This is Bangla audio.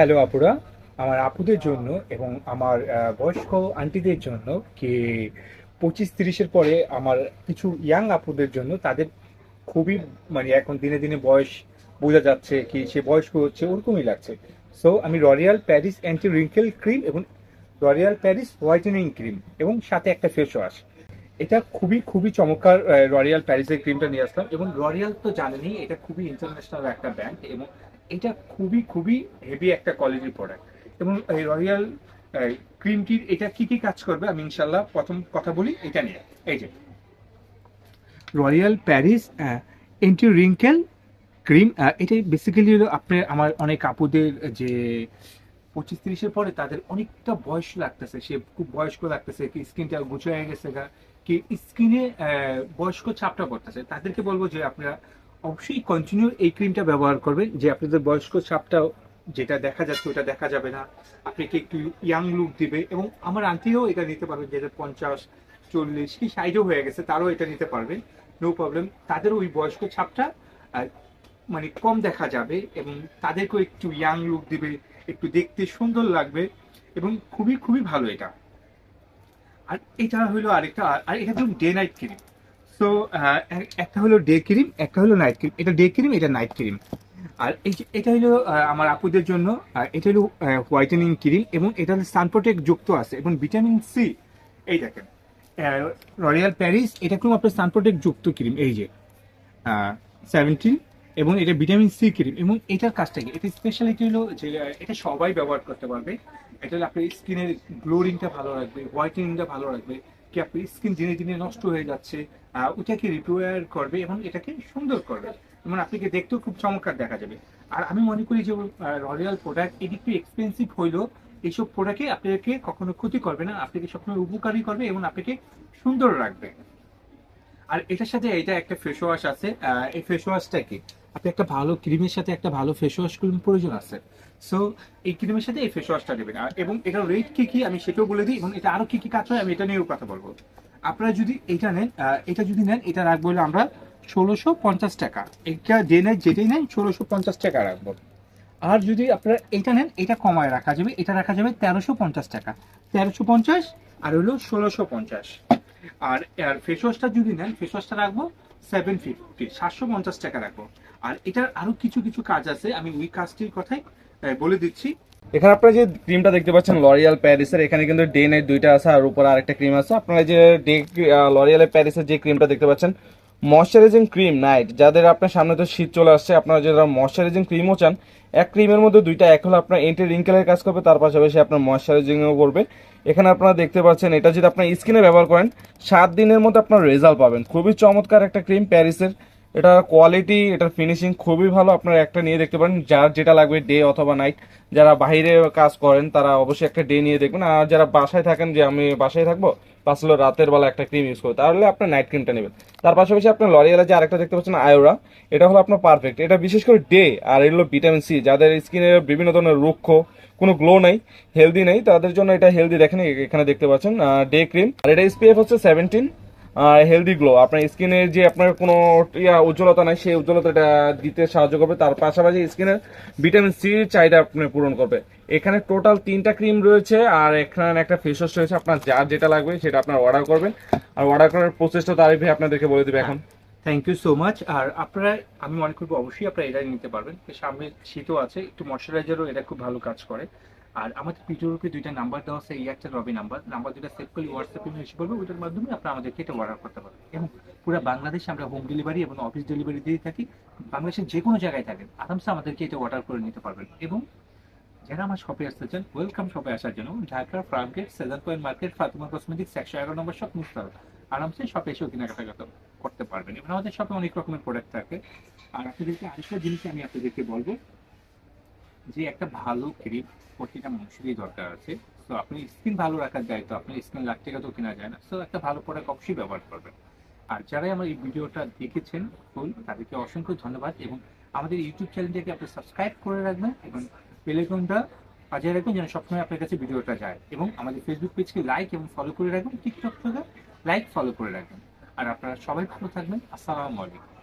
হ্যালো আপুরা। আমার আপুদের জন্য এবং আমার বয়স্ক আন্টিদের জন্য কি পঁচিশ তিরিশের পরে আমার কিছু ইয়াং আপুদের জন্য তাদের খুবই মানে এখন দিনে দিনে বয়স বোঝা যাচ্ছে কি সে বয়স্ক হচ্ছে, ওরকমই লাগছে। সো আমি L'Oreal Paris anti wrinkle cream এবং ররিয়াল প্যারিস হোয়াইটেনিং ক্রিম এবং সাথে একটা ফেস ওয়াশ এটা খুবই খুবই চমৎকার ররিয়াল প্যারিসের ক্রিমটা নিয়ে আসলাম এবং ররিয়াল তো জানেনই, এটা খুবই ইন্টারন্যাশনাল একটা ব্র্যান্ড এবং এটা খুবই খুবই হেভি একটা কোয়ালিটির প্রোডাক্ট এবং এই রয়্যাল ক্রিমটির এটা কি কি কাজ করবে আমি ইনশাল্লাহ প্রথম কথা বলি এটা নিয়ে। এই যে L'Oreal Paris anti wrinkle cream এটা বেসিক্যালি হলো আপনার, আমার অনেক আপুদের যে পঁচিশ তিরিশের পরে তাদের অনেকটা বয়স লাগতেছে, সে খুব বয়স্ক লাগতেছে, কি স্কিনটা গুছো হয়ে গেছে গা, কি স্কিনে বয়স্ক ছাপটা পড়তেছে। তাদেরকে বলব যে আপনারা অবশ্যই কন্টিনিউ এই ক্রিমটা ব্যবহার করবেন। যে আপনাদের বয়স্ক ছাপটা যেটা দেখা যাচ্ছে ওটা দেখা যাবে না। আপনাকে একটু ইয়াং লুক দিবে এবং আমার আন্টিও এটা নিতে পারবেন যেটা পঞ্চাশ, চল্লিশ, কি সাইজও হয়ে গেছে, তারও এটা নিতে পারবেন। নো প্রবলেম তাদেরও ওই বয়স্ক ছাপটা মানে কম দেখা যাবে এবং তাদেরকেও একটু ইয়াং লুক দিবে, একটু দেখতে সুন্দর লাগবে এবং খুবই খুবই ভালো এটা। আর এটা হলো আরেকটা, আর এটা ধরুন ডে নাইট ক্রিম সো একটা হলো ডে ক্রিম একটা হলো নাইট ক্রিম এটা ডে ক্রিম এটা নাইট ক্রিম আর এই এটা হলো আমার আপুদের জন্য এটা হলো হোয়াইটেনিং ক্রিম এবং এটা সানপ্রোটেক্ট যুক্ত আছে এবং ভিটামিন সি এই দেখেন। রয়্যাল প্যারিস এটা কোনো আপনার সানপ্রোটেক্ট যুক্ত ক্রিম এই যে। সেভেন্টিন এবং এটা ভিটামিন সি ক্রিম এবং এটার কাজটা কি? এটা স্পেশালিটি হলো যে এটা সবাই ব্যবহার করতে পারবে। এটা হলো আপনার স্কিনের গ্লোরিংটা ভালো রাখবে হোয়াইটেনিংটা ভালো রাখবে। কি আপনার স্কিন দিনে দিনে নষ্ট হয়ে যাচ্ছে ওটাকে রিপেয়ার করবে এবং এটাকে সুন্দর করবে। এবং আপনাকে দেখতেও খুব চমৎকার দেখা যাবে। আর আমি মনে করি যে রয়্যাল প্রোডাক্ট এটি একটু এক্সপেন্সিভ হইলেও এইসব প্রোডাক্টে আপনাকে কখনো ক্ষতি করবে না, আপনাকে সবসময় উপকারী করবে এবং আপনাকে সুন্দর রাখবে। আর এটার সাথে এটা একটা ফেস ওয়াশ আছে। এই ফেস ওয়াশটা কি? আপনি একটা ভালো ক্রিমের সাথে একটা ভালো ফেস ওয়াশ ক্রিম প্রয়োজন আছে। সো এই ক্রিমের সাথে এই ফেস ওয়াশটা আর- এবং এটার রেট কি কি আমি সেটাও বলে দিই এবং এটা আরও কি কি কাজ হয় আমি এটা নিয়েও কথা বলব। আপনারা যদি এটা নেন এটা যদি নেন, এটা রাখব হলো আমরা ষোলোশো পঞ্চাশ টাকা। এটা ডে নেন যেটাই নেন, ষোলোশো পঞ্চাশ টাকা রাখব। আর যদি আপনারা এটা নেন, এটা কমায় রাখা যাবে, এটা রাখা যাবে তেরোশো পঞ্চাশ টাকা। তেরোশো পঞ্চাশ আর হলো ষোলোশো পঞ্চাশ। আর আর ফেস ওয়াশটা যদি নেন ফেস ওয়াশটা রাখব সেভেন ফিফটি সাতশো পঞ্চাশ টাকা রাখব। আর এটার আরও কিছু কিছু কাজ আছে, আমি ওই কাজটির কথাই বলে দিচ্ছি। এখানে আপনারা যে ক্রিমটা দেখতে পাচ্ছেন লরিয়াল প্যারিসের এখানে কিন্তু ডে নাইট দুইটা আছে, আর উপরে আরেকটা ক্রিম আছে। আপনারা যে ডে লরিয়াল প্যারিসের যে ক্রিমটা দেখতে পাচ্ছেন ময়শ্চারাইজিং ক্রিম নাইট যাদের আপনার সামনে তো শীত চলে আসছে, আপনারা যারা ময়শ্চারাইজিং ক্রিমও চান, এক ক্রিমের মধ্যে দুইটা, এক হলো আপনার এন্টি রিঙ্কেলের কাজ করবে, তার পাশাপাশি আপনার ময়শ্চারাইজিংও করবে। এখানে আপনারা দেখতে পাচ্ছেন, এটা যদি আপনার স্কিনে ব্যবহার করেন, সাত দিনের মধ্যে আপনার রেজাল্ট পাবেন। খুবই চমৎকার একটা ক্রিম প্যারিসের এটা কোয়ালিটি এটার ফিনিশিং খুবই ভালো। আপনারা একটা নিয়ে দেখতে পারেন, যার যেটা লাগবে ডে অথবা নাইট যারা বাইরে কাজ করেন, তারা অবশ্যই একটা ডে নিয়ে দেখবেন। আর যারা বাসায় থাকেন, যে আমি বাসায় থাকব, পাঁচ হলো রাতের বেলা একটা ক্রিম ইউজ করব, তাহলে আপনার নাইট ক্রিমটা নেবেন। তার পাশাপাশি আপনার লরিয়ালে যে আরেকটা দেখতে পাচ্ছেন আয়োরা এটা হলো আপনার পারফেক্ট এটা বিশেষ করে ডে আর এগুলো ভিটামিন সি যাদের স্কিনের বিভিন্ন ধরনের রুক্ষ, কোনো গ্লো নাই হেলদি নেই, তাদের জন্য এটা হেলদি দেখেন, এখানে দেখতে পাচ্ছেন ডে ক্রিম আর এটা এসপিএফ হচ্ছে সেভেন্টিন হেলদি গ্লো আপনার স্কিনের যে আপনার কোনো ইয়া উজ্জ্বলতা নাই, সেই উজ্জ্বলতাটা দিতে সাহায্য করবে। তার পাশাপাশি স্কিনের ভিটামিন সি চাহিদা আপনি পূরণ করবে। এখানে টোটাল তিনটা ক্রিম রয়েছে, আর এখানে একটা ফেস ওয়াশ রয়েছে। আপনার যার যেটা লাগবে, সেটা আপনার অর্ডার করবেন। আর অর্ডার করার প্রসেসটা তারিফে আপনাদেরকে বলে দেবে এখন। থ্যাংক ইউ সো মাচ আর আপনারা, আমি মনে করব অবশ্যই আপনারা এটাই নিতে পারবেন। সামনে শীতও আছে, একটু ময়শ্চারাইজারও এটা খুব ভালো কাজ করে। আর আমাদের ভিডিওর উপরে দুইটা নাম্বার দেওয়া আছে এয়ারটেল রবি নাম্বার নাম্বার দুটা সেভ করলে হোয়াটসঅ্যাপে মেসেজ করবে, ওইটার মাধ্যমে আপনারা আমাদেরকে এটা অর্ডার করতে পারবেন। এবং পুরো বাংলাদেশে আমরা হোম ডেলিভারি এবং অফিস ডেলিভারি দিয়ে থাকি, বাংলাদেশের যে কোনো জায়গায় থাকেন, আরামসে আমাদেরকে এটা অর্ডার করে নিতে পারবেন। এবং যারা আমার শপে আসতে চান ওয়েলকাম শপে আসার জন্য ঢাকার Farmgate Sejan point market Fatima cosmetics একশো এগারো নম্বর শপ নিস্তার আরামসে শপে এসেও কেনাকাটা করতে পারবেন। এবং আমাদের শপে অনেক রকমের প্রোডাক্ট থাকে। আর আপনাদেরকে আরেকটা জিনিস আমি আপনাদেরকে বলব যে একটা ভালো ক্রিম প্রতিটা মানুষেরই দরকার আছে। তো আপনি স্কিন ভালো রাখার দায়িত্ব আপনার স্কিন লাখ টাকা তো কেনা যায় না। তো একটা ভালো প্রোডাক্ট অবশ্যই ব্যবহার করবেন। আর যারাই আমার এই ভিডিওটা দেখেছেন, ফুল, তাদেরকে অসংখ্য ধন্যবাদ এবং আমাদের ইউটিউব চ্যানেলটাকে আপনি সাবস্ক্রাইব করে রাখবেন এবং বেলেকনটা বাজিয়ে রাখবেন যেন সবসময় আপনার কাছে ভিডিওটা যায়। এবং আমাদের ফেসবুক পেজকে লাইক এবং ফলো করে রাখবেন। টিকটক থেকে লাইক ফলো করে রাখবেন। আর আপনারা সবাই ভালো থাকবেন। আসসালামু আলাইকুম।